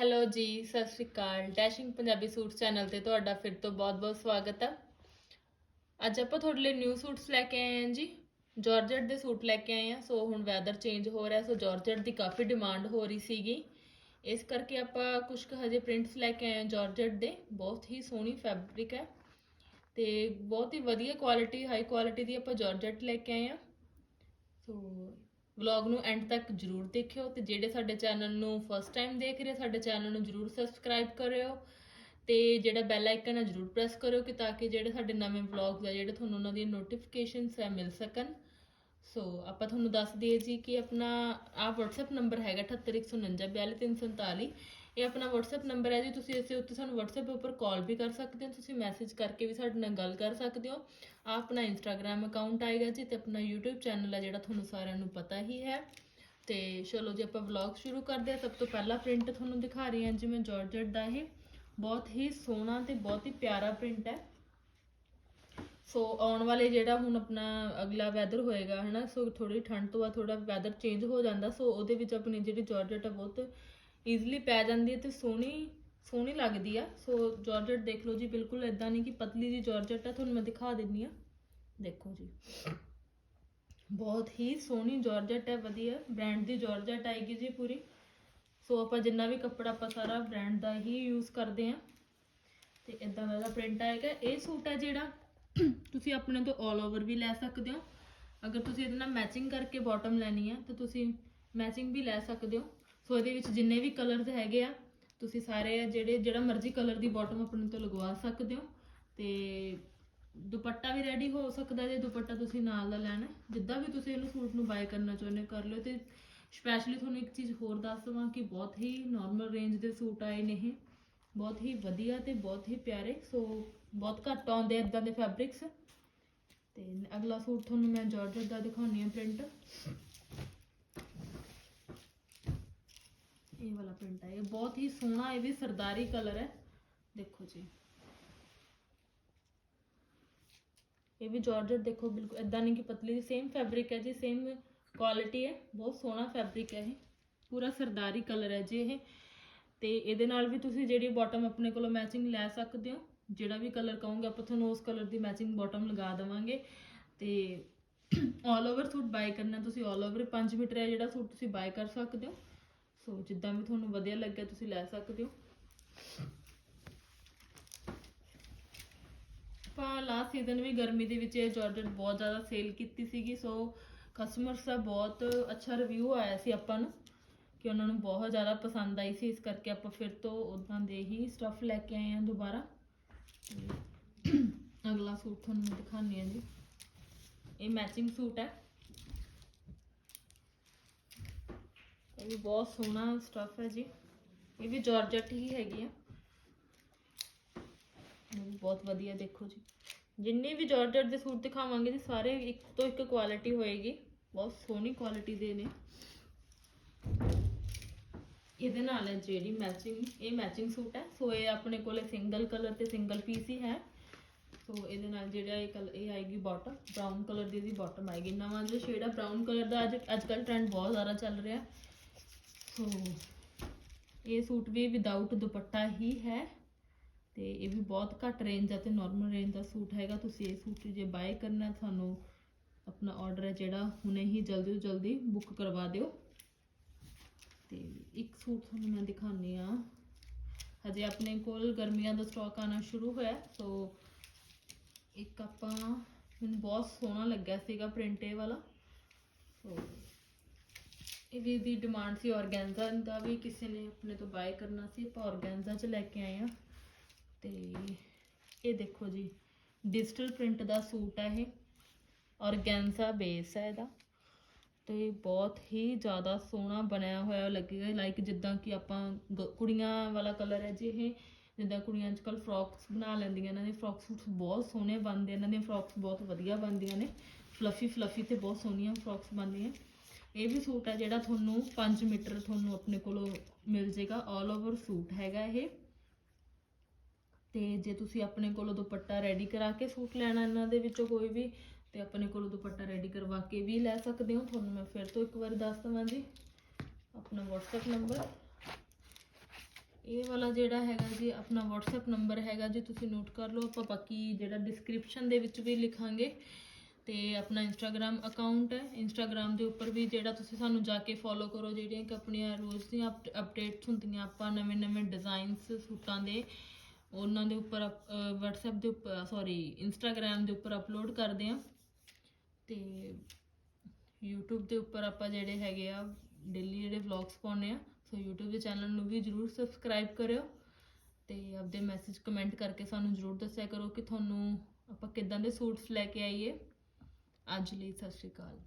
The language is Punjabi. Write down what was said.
ਹੈਲੋ ਜੀ, ਸਤਿ ਸ਼੍ਰੀ ਅਕਾਲ। ਡੈਸ਼ਿੰਗ ਪੰਜਾਬੀ ਸੂਟ ਚੈਨਲ ਤੇ ਤੁਹਾਡਾ ਫਿਰ ਤੋਂ ਬਹੁਤ-ਬਹੁਤ ਸਵਾਗਤ ਹੈ ਅੱਜ ਆਪਾਂ ਤੁਹਾਡੇ ਲਈ ਨਿਊ ਸੂਟਸ ਲੈ ਕੇ ਆਏ ਹਾਂ ਜੀ। ਜਾਰਜਟ ਦੇ ਸੂਟ ਲੈ ਕੇ ਆਏ ਹਾਂ। ਸੋ ਹੁਣ ਵੈਦਰ ਚੇਂਜ ਹੋ ਰਿਹਾ ਸੋ ਜਾਰਜਟ ਦੀ ਕਾਫੀ ਡਿਮਾਂਡ ਹੋ ਰਹੀ ਸੀਗੀ। ਇਸ ਕਰਕੇ ਆਪਾਂ ਕੁਝ ਕੁ ਹਜੇ ਪ੍ਰਿੰਟਸ ਲੈ ਕੇ ਆਏ ਹਾਂ ਜਾਰਜਟ ਦੇ। ਬਹੁਤ ਹੀ ਸੋਹਣੀ ਫੈਬਰਿਕ ਹੈ ਤੇ ਬਹੁਤ ਹੀ ਵਧੀਆ ਕੁਆਲਿਟੀ ਹਾਈ ਕੁਆਲਿਟੀ ਦੀ ਆਪਾਂ ਜਾਰਜਟ ਲੈ ਕੇ ਆਏ ਹਾਂ। ਸੋ ਵਲੌਗ ਨੂੰ ਐਂਡ ਤੱਕ ਜਰੂਰ ਦੇਖਿਓ ਤੇ ਜਿਹੜੇ ਸਾਡੇ ਚੈਨਲ ਨੂੰ ਫਸਟ ਟਾਈਮ ਦੇਖ ਰਹੇ ਸਾਡੇ ਚੈਨਲ ਨੂੰ ਜਰੂਰ ਸਬਸਕ੍ਰਾਈਬ ਕਰਿਓ ਤੇ ਜਿਹੜਾ ਬੈਲ ਆਈਕਨ ਹੈ ਜਰੂਰ ਪ੍ਰੈਸ ਕਰਿਓ ਕਿ ਤਾਂ ਕਿ ਜਿਹੜੇ ਸਾਡੇ ਨਵੇਂ ਵਲੌਗਸ ਆ, ਜਿਹੜੇ ਤੁਹਾਨੂੰ ਉਹਨਾਂ ਦੀਆਂ ਨੋਟੀਫਿਕੇਸ਼ਨਸ ਹੈ ਮਿਲ ਸਕਣ। ਸੋ ਆਪਾਂ ਤੁਹਾਨੂੰ ਦੱਸ ਦਈਏ ਜੀ ਕਿ ਆਪਣਾ ਆਹ WhatsApp ਨੰਬਰ ਹੈਗਾ 7819942347 ਇਹ ਆਪਣਾ WhatsApp ਨੰਬਰ ਹੈ ਜੀ, ਤੁਸੀਂ ਇਸੇ ਉੱਤੇ ਸਾਨੂੰ WhatsApp ਉੱਪਰ ਕਾਲ ਵੀ ਕਰ ਸਕਦੇ ਹੋ, ਤੁਸੀਂ ਮੈਸੇਜ ਕਰਕੇ ਵੀ ਸਾਡੇ ਨਾਲ ਗੱਲ ਕਰ ਸਕਦੇ ਹੋ। ਆਹ ਆਪਣਾ Instagram ਅਕਾਊਂਟ ਆਏਗਾ ਜੀ ਤੇ ਆਪਣਾ YouTube ਚੈਨਲ ਹੈ ਜਿਹੜਾ ਤੁਹਾਨੂੰ ਸਾਰਿਆਂ ਨੂੰ ਪਤਾ ਹੀ ਹੈ। ਤੇ ਚਲੋ ਜੀ, ਆਪਾਂ ਵਲੌਗ ਸ਼ੁਰੂ ਕਰਦੇ ਹਾਂ। ਸਭ ਤੋਂ ਪਹਿਲਾ ਪ੍ਰਿੰਟ ਤੁਹਾਨੂੰ ਦਿਖਾ ਰਹੀ ਹਾਂ ਜੀ ਮੈਂ ਜਾਰਜਟ ਦਾ ਇਹ। ਬਹੁਤ ਹੀ ਸੋਹਣਾ ਤੇ ਬਹੁਤ ਹੀ ਪਿਆਰਾ ਪ੍ਰਿੰਟ ਹੈ। ਸੋ ਆਉਣ ਵਾਲੇ ਜਿਹੜਾ ਹੁਣ ਆਪਣਾ ਅਗਲਾ ਵੈਦਰ ਹੋਏਗਾ, ਹਨਾ, ਸੋ ਥੋੜੀ ਠੰਡ ਤੋਂ ਬਾਅਦ ਥੋੜਾ ਵੈਦਰ ਚੇਂਜ ਹੋ ਜਾਂਦਾ। ਸੋ ਉਹਦੇ ਵਿੱਚ ਆਪਣੀ ਜਿਹੜੀ ਜਾਰਜਟ ਆ, ਬਹੁਤ ਈਜ਼ੀਲੀ ਪੈ ਜਾਂਦੀ ਹੈ ਤੇ ਸੋਹਣੀ ਸੋਹਣੀ ਲੱਗਦੀ ਆ। ਸੋ ਜਾਰਜਟ ਦੇਖ ਲਓ ਜੀ, ਬਿਲਕੁਲ ਇਦਾਂ ਨਹੀਂ ਕਿ ਪਤਲੀ ਜੀ ਜਾਰਜਟ ਆ, ਤੁਹਾਨੂੰ ਮੈਂ ਦਿਖਾ ਦਿੰਨੀ ਆ। ਦੇਖੋ ਜੀ। ਬਹੁਤ ਹੀ ਸੋਹਣੀ ਜਾਰਜਟ ਹੈ ਵਧੀਆ ਬ੍ਰਾਂਡ ਦੀ ਜਾਰਜਟ ਆਏਗੀ ਜੀ ਪੂਰੀ। ਸੋ ਆਪਾਂ ਜਿੰਨਾ ਵੀ ਕੱਪੜਾ ਆਪਾਂ ਸਾਰਾ ਬ੍ਰਾਂਡ ਦਾ ਹੀ ਯੂਜ਼ ਕਰਦੇ ਆ। ਤੇ ਇਦਾਂ ਦਾ ਪ੍ਰਿੰਟ ਆਏਗਾ। ਇਹ ਸੂਟ ਹੈ ਜਿਹੜਾ ਤੁਸੀਂ ਆਪਣੇ ਤੋਂ 올 ਓਵਰ ਵੀ ਲੈ ਸਕਦੇ ਹੋ। ਅਗਰ ਤੁਸੀਂ ਇਹਦੇ ਨਾਲ ਮੈਚਿੰਗ ਕਰਕੇ ਬਾਟਮ ਲੈਣੀ ਹੈ ਤਾਂ ਤੁਸੀਂ ਮੈਚਿੰਗ ਵੀ ਲੈ ਸਕਦੇ ਹੋ। ਸੋ ਇਹਦੇ ਵਿੱਚ ਜਿੰਨੇ ਵੀ ਕਲਰਸ ਹੈਗੇ ਆ, ਤੁਸੀਂ ਸਾਰੇ ਜਿਹੜੇ, ਜਿਹੜਾ ਮਰਜ਼ੀ ਕਲਰ ਦੀ ਬਾਟਮ ਆਪਣੇ ਤੋਂ ਲਗਵਾ ਸਕਦੇ ਹੋ। ਤੇ ਦੁਪੱਟਾ ਵੀ ਰੈਡੀ ਹੋ ਸਕਦਾ ਜੇ ਦੁਪੱਟਾ ਤੁਸੀਂ ਨਾਲ ਦਾ ਲੈਣਾ ਜਿੱਦਾਂ ਵੀ ਤੁਸੀਂ ਇਹਨੂੰ ਸੂਟ ਨੂੰ ਬਾਏ ਕਰਨਾ ਚਾਹੁੰਦੇ ਹੋ, ਕਰ ਲਿਓ। ਤੇ ਸਪੈਸ਼ਲੀ ਤੁਹਾਨੂੰ ਇੱਕ ਚੀਜ਼ ਹੋਰ ਦੱਸ ਦਵਾਂ ਕਿ ਬਹੁਤ ਹੀ ਨਾਰਮਲ ਰੇਂਜ ਦੇ ਸੂਟ ਆਏ ਨੇ ਇਹ। ਬਹੁਤ ਹੀ ਵਧੀਆ ਤੇ ਬਹੁਤ ਹੀ ਪਿਆਰੇ। ਸੋ ਬਹੁਤ ਘੱਟ ਆਉਂਦੇ ਇਦਾਂ ਦੇ ਫੈਬਰਿਕਸ ਤੇ ਅਗਲਾ ਸੂਟ ਤੁਹਾਨੂੰ ਮੈਂ ਜਾਰਜਟ ਦਾ ਦਿਖਾਉਣੀ ਆ ਪ੍ਰਿੰਟ ਇਹ ਵਾਲਾ ਪ੍ਰਿੰਟ ਹੈ ਇਹ। ਬਹੁਤ ਹੀ ਸੋਹਣਾ ਇਹ ਵੀ ਸਰਦਾਰੀ ਕਲਰ ਹੈ। ਦੇਖੋ ਜੀ। ਇਹ ਵੀ ਜਾਰਜਟ ਦੇਖੋ, ਬਿਲਕੁਲ ਇਦਾਂ ਨਹੀਂ ਕਿ ਪਤਲੀ ਦੀ ਸੇਮ ਫੈਬਰਿਕ ਹੈ ਜੀ ਸੇਮ ਕੁਆਲਿਟੀ ਹੈ। ਬਹੁਤ ਸੋਹਣਾ ਫੈਬਰਿਕ ਹੈ ਇਹ। ਪੂਰਾ ਸਰਦਾਰੀ ਕਲਰ ਹੈ ਜੀ ਇਹ। ਤੇ ਇਹਦੇ ਨਾਲ ਵੀ ਤੁਸੀਂ ਜਿਹੜੀ ਬਾਟਮ ਆਪਣੇ ਕੋਲੋਂ ਮੈਚਿੰਗ ਲੈ ਸਕਦੇ ਹੋ। ਜਿਹੜਾ ਵੀ ਕਲਰ ਕਹੋਗੇ, ਆਪਾਂ ਤੁਹਾਨੂੰ ਉਸ ਕਲਰ ਦੀ ਮੈਚਿੰਗ ਬਾਟਮ ਲਗਾ ਦੇਵਾਂਗੇ। ਤੇ ਆਲ ਓਵਰ ਸੂਟ ਬਾਈ ਕਰਨਾ, ਤੁਸੀਂ ਆਲ ਓਵਰ 5 ਮੀਟਰ ਹੈ ਜਿਹੜਾ ਸੂਟ ਤੁਸੀਂ ਬਾਈ ਕਰ ਸਕਦੇ ਹੋ। ਸੋ ਜਿੱਦਾਂ ਵੀ ਤੁਹਾਨੂੰ ਵਧੀਆ ਲੱਗਿਆ ਤੁਸੀਂ ਲੈ ਸਕਦੇ ਹੋ। ਆਪਾਂ ਲਾਸਟ ਸੀਜ਼ਨ ਵੀ ਗਰਮੀ ਦੇ ਵਿੱਚ ਇਹ ਜਾਰਜਟ ਬਹੁਤ ਜ਼ਿਆਦਾ ਸੇਲ ਕੀਤੀ ਸੀਗੀ, ਸੋ ਕਸਟਮਰਸ ਦਾ ਬਹੁਤ ਅੱਛਾ ਰਿਵਿਊ ਆਇਆ ਸੀ ਆਪਾਂ ਨੂੰ ਕਿ ਉਹਨਾਂ ਨੂੰ ਬਹੁਤ ਜ਼ਿਆਦਾ ਪਸੰਦ ਆਈ ਸੀ। ਇਸ ਕਰਕੇ ਆਪਾਂ ਫਿਰ ਤੋਂ ਉਦਾਂ ਦੇ ਹੀ ਸਟਫ ਲੈ ਕੇ ਆਏ ਹਾਂ ਦੁਬਾਰਾ। ਅਗਲਾ ਸੂਟ ਤੁਹਾਨੂੰ ਦਿਖਾਉਂਦੇ ਦਿਖਾਉਂਦੀ ਜੀ। ਇਹ ਮੈਚਿੰਗ ਸੂਟ ਹੈ। ਇਹ ਵੀ ਬਹੁਤ ਸੋਹਣਾ ਸਟਫ ਹੈ ਜੀ। ਇਹ ਵੀ ਜਾਰਜਟ ਹੀ ਹੈਗੀ ਆ। ਬਹੁਤ ਵਧੀਆ ਦੇਖੋ ਜੀ। ਜਿੰਨੇ ਵੀ ਜਾਰਜਟ ਦੇ ਸੂਟ ਦਿਖਾਵਾਂਗੇ ਜੀ, ਸਾਰੇ ਇੱਕ ਤੋਂ ਇੱਕ ਕੁਆਲਿਟੀ ਹੋਏਗੀ। ਬਹੁਤ ਸੋਹਣੀ ਕੁਆਲਿਟੀ ਦੇ ਨੇ। ਇਹਦੇ ਨਾਲ ਹੈ ਜਿਹੜੀ ਮੈਚਿੰਗ ਇਹ ਮੈਚਿੰਗ ਸੂਟ ਹੈ। ਸੋ ਇਹ ਆਪਣੇ ਕੋਲੇ ਸਿੰਗਲ ਕਲਰ ਤੇ ਸਿੰਗਲ ਪੀਸ ਹੀ ਹੈ। ਸੋ ਇਹਦੇ ਨਾਲ ਜਿਹੜਾ ਇਹ ਕਲਰ ਇਹ ਆਏਗੀ ਬਾਟਮ ਬ੍ਰਾਊਨ ਕਲਰ ਦੀ ਦੀ ਬਾਟਮ ਆਏਗੀ। ਨਵਾਂ ਜਿਹੜਾ ਸ਼ੇਡ ਆ ਬ੍ਰਾਊਨ ਕਲਰ ਦਾ ਅੱਜ ਅੱਜ ਕੱਲ ਟ੍ਰੈਂਡ ਬਹੁਤ ਜ਼ਿਆਦਾ ਚੱਲ ਰਿਹਾ। ਸੋ, ਇਹ ਸੂਟ ਵੀ ਵਿਦਆਊਟ ਦੁਪੱਟਾ ਹੀ ਹੈ ਤੇ ਇਹ ਵੀ ਬਹੁਤ ਘੱਟ ਰੇਂਜ ਦਾ ਤੇ ਨਾਰਮਲ ਰੇਂਜ ਦਾ ਸੂਟ ਹੈਗਾ। ਤੁਸੀਂ ਇਹ ਸੂਟ ਜੇ ਬਾਏ ਕਰਨਾ ਤੁਹਾਨੂੰ ਆਪਣਾ ਆਰਡਰ ਹੈ ਜਿਹੜਾ, ਹੁਣੇ ਹੀ ਜਲਦੀ ਤੋਂ ਜਲਦੀ ਬੁੱਕ ਕਰਵਾ ਦਿਓ। ਤੇ ਇੱਕ ਸੂਟ ਤੁਹਾਨੂੰ ਮੈਂ ਦਿਖਾਉਂਦੀ ਆ ਹਜੇ ਆਪਣੇ ਕੋਲ ਗਰਮੀਆਂ ਦਾ ਸਟਾਕ ਆਣਾ ਸ਼ੁਰੂ ਹੋਇਆ, ਸੋ ਇੱਕ ਆਪਾਂ, ਮੈਨੂੰ ਬਹੁਤ ਸੋਹਣਾ ਲੱਗਿਆ ਸੀਗਾ ਪ੍ਰਿੰਟੇ ਵਾਲਾ। ਸੋ ਇਹ ਵੀ ਦੀ ਡਿਮਾਂਡ ਸੀ ਔਰਗੈਂਜ਼ਾ ਦਾ ਵੀ ਕਿਸੇ ਨੇ ਆਪਣੇ ਤੋਂ ਬਾਏ ਕਰਨਾ ਸੀ, ਆਪਾਂ ਔਰਗੈਂਜ਼ਾ ਚ ਲੈ ਕੇ ਆਏ ਆ ਤੇ ਇਹ ਦੇਖੋ ਜੀ ਡਿਜੀਟਲ ਪ੍ਰਿੰਟ ਦਾ ਸੂਟ ਹੈ ਇਹ ਔਰਗੈਂਜ਼ਾ ਬੇਸ ਹੈ ਇਹਦਾ। ਤੇ ਬਹੁਤ ਹੀ ਜ਼ਿਆਦਾ ਸੋਹਣਾ ਬਣਿਆ ਹੋਇਆ ਲੱਗੇਗਾ ਲਾਈਕ ਜਿੱਦਾਂ ਕਿ ਆਪਾਂ ਗ- ਕੁੜੀਆਂ ਵਾਲਾ ਕਲਰ ਹੈ ਜੀ ਇਹ, ਜਿੱਦਾਂ ਕੁੜੀਆਂ ਅੱਜ ਕੱਲ ਫਰੋਕਸ ਬਣਾ ਲੈਂਦੀਆਂ ਇਹਨਾਂ ਦੇ ਫਰੋਕ ਸੂਟਸ ਬਹੁਤ ਸੋਹਣੇ ਬਣਦੇ ਇਹਨਾਂ ਦੀਆਂ ਫਰੋਕਸ ਬਹੁਤ ਵਧੀਆ ਬਣਦੀਆਂ ਨੇ। ਫਲਫੀ ਫਲਫੀ ਤੇ ਬਹੁਤ ਸੋਹਣੀਆਂ ਫਰੋਕਸ ਬਣਦੀਆਂ। ਇਹ ਵੀ ਸੂਟ ਹੈ ਜਿਹੜਾ ਤੁਹਾਨੂੰ 5 ਮੀਟਰ ਤੁਹਾਨੂੰ ਆਪਣੇ ਕੋਲੋਂ ਮਿਲ ਜਾਏਗਾ ਆਲ ਓਵਰ ਸੂਟ ਹੈਗਾ ਇਹ। ਤੇ ਜੇ ਤੁਸੀਂ ਆਪਣੇ ਕੋਲੋਂ ਦੁਪੱਟਾ ਰੈਡੀ ਕਰਾ ਕੇ ਸੂਟ ਲੈਣਾ ਇਹਨਾਂ ਦੇ ਵਿੱਚੋਂ ਕੋਈ ਵੀ, ਤੇ ਆਪਣੇ ਕੋਲੋਂ ਦੁਪੱਟਾ ਰੈਡੀ ਕਰਵਾ ਕੇ ਵੀ ਲੈ ਸਕਦੇ ਹੋ। ਤੁਹਾਨੂੰ ਮੈਂ ਫਿਰ ਤੋਂ ਇੱਕ ਵਾਰ ਦੱਸ ਦਵਾਂ ਜੀ ਆਪਣਾ WhatsApp ਨੰਬਰ ਇਹ ਵਾਲਾ ਜਿਹੜਾ ਹੈਗਾ ਜੀ, ਆਪਣਾ WhatsApp ਨੰਬਰ ਹੈਗਾ ਜੀ, ਤੁਸੀਂ ਨੋਟ ਕਰ ਲਓ। ਆਪਾਂ ਬਾਕੀ ਜਿਹੜਾ ਡਿਸਕ੍ਰਿਪਸ਼ਨ ਦੇ ਵਿੱਚ ਵੀ ਲਿਖਾਂਗੇ। ਤੇ ਆਪਣਾ ਇੰਸਟਾਗ੍ਰam ਅਕਾਊਂਟ ਹੈ। ਇੰਸਟਾਗ੍ਰam ਦੇ ਉੱਪਰ ਵੀ ਜਿਹੜਾ ਤੁਸੀਂ ਸਾਨੂੰ ਜਾ ਕੇ ਫੋਲੋ ਕਰੋ, ਜਿਹੜੀਆਂ ਕਿ ਆਪਣੀਆਂ ਰੋਜ਼ ਦੀਆਂ ਅਪਡੇਟਸ ਹੁੰਦੀਆਂ ਆਪਾਂ, ਨਵੇਂ ਨਵੇਂ ਡਿਜ਼ਾਈਨਸ ਸੂਟਾਂ ਦੇ, ਉਹਨਾਂ ਦੇ ਉੱਪਰ ਅਪ- ਅਹ, WhatsApp ਦੇ ਉੱਪਰ ਸੌਰੀ ਇੰਸਟਾਗ੍ਰam ਦੇ ਉੱਪਰ ਅਪਲੋਡ ਕਰਦੇ ਆ ਤੇ YouTube ਦੇ ਉੱਪਰ ਆਪਾਂ ਜਿਹੜੇ ਹੈਗੇ ਆ ਡੇਲੀ ਜਿਹੜੇ ਵਲੌਗਸ ਪਾਉਂਦੇ ਆ ਸੋ YouTube ਦੇ ਚੈਨਲ ਨੂੰ ਵੀ ਜਰੂਰ ਸਬਸਕ੍ਰਾਈਬ ਕਰਿਓ। ਤੇ ਆਪਦੇ ਮੈਸੇਜ ਕਮੈਂਟ ਕਰਕੇ ਸਾਨੂੰ ਜਰੂਰ ਦੱਸਿਆ ਕਰੋ ਕਿ ਤੁਹਾਨੂੰ ਆਪਾਂ ਕਿੱਦਾਂ ਦੇ ਸੂਟਸ ਲੈ ਕੇ ਆਈਏ। ਅੱਜ ਲਈ ਸਤਿ ਸ਼੍ਰੀ ਅਕਾਲ।